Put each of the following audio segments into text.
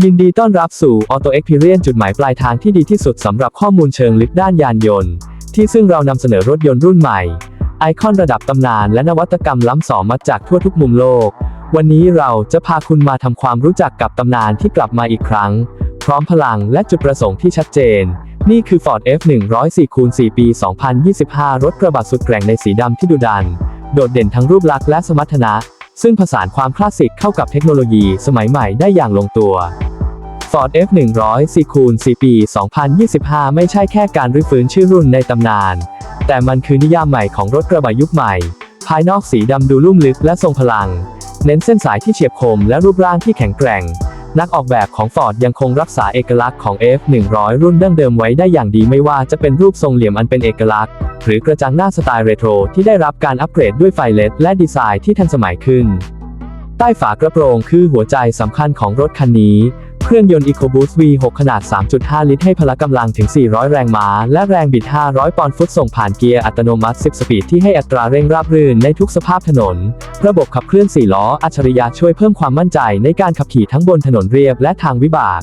ยินดีต้อนรับสู่ Auto Experience จุดหมายปลายทางที่ดีที่สุดสำหรับข้อมูลเชิงลึกด้านยานยนต์ ที่ซึ่งเรานำเสนอรถยนต์รุ่นใหม่ ไอคอนระดับตำนานและนวัตกรรมล้ำสองมาจากทั่วทุกมุมโลก วันนี้เราจะพาคุณมาทำความรู้จักกับตำนานที่กลับมาอีกครั้ง พร้อมพลังและจุดประสงค์ที่ชัดเจน นี่คือ Ford F104 คูณ4ปี 2025 รถกระบะสุดแกร่งในสีดำที่ดุดัน โดดเด่นทั้งรูปลักษณ์และสมรรถนะ ซึ่งผสานความคลาสสิกเข้ากับเทคโนโลยีสมัยใหม่ได้อย่างลงตัว Ford F104 คูณ4ปี 2025 ไม่ใช่แค่การรื้อฟื้นชื่อรุ่นในตำนาน แต่มันคือนิยามใหม่ของรถกระบะยุคใหม่ ภายนอกสีดำดูลุ่มลึกและทรงพลัง เน้นเส้นสายที่เฉียบคมและรูปร่างที่แข็งแกร่ง นักออกแบบของ Ford ยังคงรักษาเอกลักษณ์ของ F100 รุ่นดั้งเดิมไว้ได้อย่างดีไม่ว่าจะเป็นรูปทรงเหลี่ยมอันเป็นเอกลักษณ์ หรือกระจังหน้าสไตล์เรโทรที่ได้รับการอัปเกรดด้วยไฟเลดและดีไซน์ที่ทันสมัยขึ้น ใต้ฝากระโปรงคือหัวใจสำคัญของรถคันนี้ เครื่องยนต์ EcoBoost V6 ขนาด 3.5 ลิตรให้พละกำลังถึง 400 แรงม้า และแรงบิด 500 ปอนด์ฟุตส่งผ่านเกียร์อัตโนมัติ 10 สปีดที่ให้อัตราเร่งราบรื่นในทุกสภาพถนน ระบบขับเคลื่อน 4 ล้ออัจฉริยะช่วยเพิ่มความมั่นใจในการขับขี่ทั้งบนถนนเรียบและทางวิบาก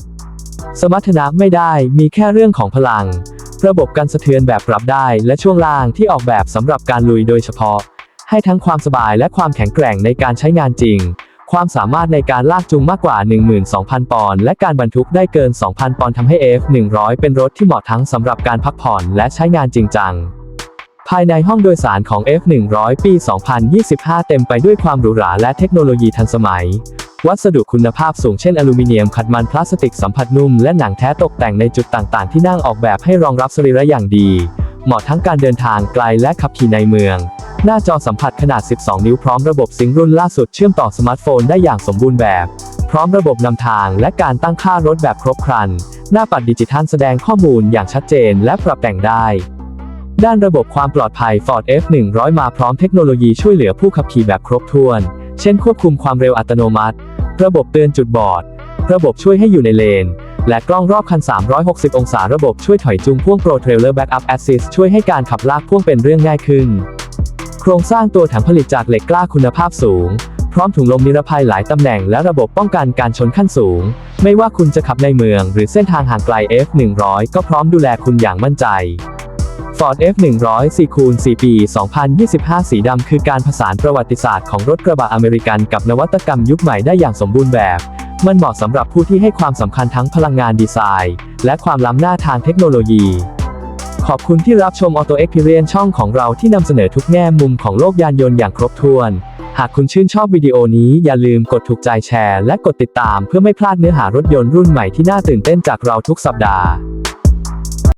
สมรรถนะไม่ได้มีแค่เรื่องของพลัง ระบบการสะเทือนแบบปรับได้ และช่วงล่างที่ออกแบบสำหรับการลุยโดยเฉพาะ ให้ทั้งความสบายและความแข็งแกร่งในการใช้งานจริง ความสามารถในการลากจูงมากกว่า 12,000 ปอนด์และการบรรทุกได้เกิน 2,000 ปอนด์ทำให้ F100 เป็นรถที่เหมาะทั้งสำหรับการพักผ่อนและใช้งานจริงจัง ภายในห้องโดยสารของ F100 ปี 2025 เต็มไปด้วยความหรูหราและเทคโนโลยีทันสมัย วัสดุคุณภาพสูงเช่นอลูมิเนียมขัดมันพลาสติกสัมผัสนุ่มและหนังแท้ตกแต่งในจุดต่างๆ ที่นั่งออกแบบให้รองรับสรีระอย่างดี เหมาะทั้งการเดินทางไกลและขับขี่ในเมือง หน้าจอสัมผัสขนาด 12 นิ้วพร้อมระบบซิงค์รุ่นล่าสุดเชื่อมต่อสมาร์ทโฟนได้อย่างสมบูรณ์แบบ พร้อมระบบนำทางและการตั้งค่ารถแบบครบครัน หน้าปัดดิจิทัลแสดงข้อมูลอย่างชัดเจนและปรับแต่งได้ ด้านระบบความปลอดภัย Ford F100 มาพร้อมเทคโนโลยีช่วยเหลือผู้ขับขี่แบบครบถ้วน เช่นควบคุมความเร็วอัตโนมัติ ระบบเตือนจุดบอด ระบบช่วยให้อยู่ในเลน และกล้องรอบคัน 360 องศาระบบช่วยถอยจูงพ่วง Pro Trailer Backup Assist ช่วยให้การขับลากพ่วงเป็นเรื่องง่ายขึ้น โครงสร้างตัวถังผลิตจากเหล็กกล้าคุณภาพสูง พร้อมถุงลมนิรภัยหลายตำแหน่งและระบบป้องกันการชนขั้นสูง ไม่ว่าคุณจะขับในเมือง หรือเส้นทางห่างไกล F100 ก็พร้อมดูแลคุณอย่างมั่นใจ Ford F100 4คูณ4ปี 2025 สีดำคือการผสานประวัติศาสตร์ของรถกระบะอเมริกันกับนวัตกรรมยุคใหม่ได้อย่างสมบูรณ์แบบ มันเหมาะสำหรับผู้ที่ให้ความสำคัญทั้งพลังงานดีไซน์ และความล้ำหน้าทางเทคโนโลยี ขอบคุณที่รับชม Auto Experience ช่องของเราที่นำเสนอทุกแง่มุมของโลกยานยนต์อย่างครบถ้วน หากคุณชื่นชอบวิดีโอนี้อย่าลืมกดถูกใจแชร์ และกดติดตามเพื่อไม่พลาดเนื้อหารถยนต์รุ่นใหม่ที่น่าตื่นเต้นจากเราทุกสัปดาห์